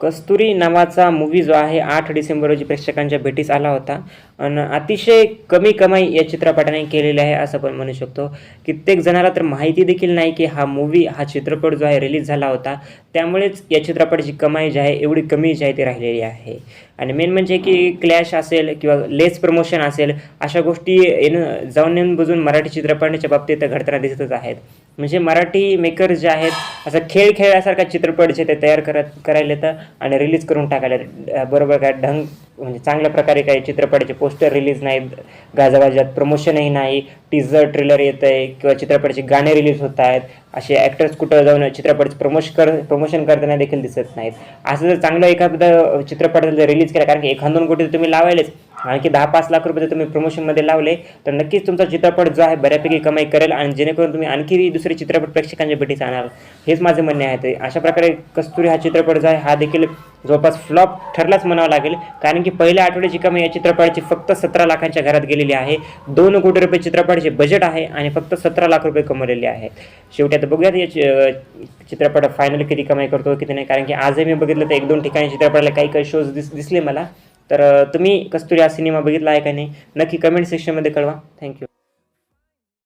कस्तुरी नावाचा मूवी जो आहे आठ डिसेंबर रोजी प्रेक्षकांच्या भेटीस आला होता. आणि अतिशय कमी कमाई या चित्रपटाने केलेली आहे असं आपण म्हणू शकतो. कित्येक जणाला तर माहिती देखील नाही की हा मूवी हा चित्रपट जो आहे रिलीज झाला होता. त्यामुळेच या चित्रपटाची कमाई जी आहे एवढी कमी जी आहे ती राहिलेली आहे. आणि मेन म्हणजे की क्लॅश असेल किंवा लेस प्रमोशन असेल अशा गोष्टी येणं जाऊन येऊन बुजून मराठी चित्रपटाच्या बाबतीत घडताना दिसतच आहेत. म्हणजे मराठी मेकर जे आहेत असं खेळ खेळल्यासारखा चित्रपट जे ते तयार करत करायला येतं आणि रिलीज करून टाकायला बरोबर काय ढंग म्हणजे चांगल्या प्रकारे काही चित्रपटाचे पोस्टर रिलीज नाहीत गाजावाजात प्रमोशनही नाही टीझर ट्रेलर येतं आहे किंवा चित्रपटाचे गाणे रिलीज होत आहेत असे ॲक्टर्स कुठं जाऊन चित्रपटाचं प्रमोश कर प्रमोशन करताना देखील दिसत नाहीत. असं जर चांगलं एखादं चित्रपट जर रिलीज केला कारण की एक दोन कोटी तर तुम्ही लावायलेच आणखी दहा पाच लाख रुपये जर तुम्ही प्रमोशनमध्ये लावले तर नक्कीच तुमचा चित्रपट जो आहे बऱ्यापैकी कमाई करेल आणि जेणेकरून तुम्ही आणखी दुसरे चित्रपट प्रेक्षकांच्या भेटीस आणाल. हेच माझे म्हणणे आहे. ते अशा प्रकारे कस्तुरी हा चित्रपट जो आहे हा देखील जवळपास फ्लॉप ठरलाच म्हणावं लागेल. कारण की पहिल्या आठवड्याची कमाई या चित्रपटाची फक्त सतरा लाखांच्या घरात गेलेली आहे. दोन कोटी रुपये चित्रपटाचे बजेट आहे आणि फक्त सतरा लाख रुपये कमवलेले आहेत. शेवटी आता बघूयात या चित्रपट फायनल किती कमाई करतो किती नाही. कारण की आजही मी बघितलं तर एक दोन ठिकाणी चित्रपटाला काही काही शोज दिस दिसले मला. तर तुम्ही कस्तुरी हा सिनेमा बघितला आहे का नाही? नक्की कमेंट सेक्शनमध्ये कळवा. थँक्यू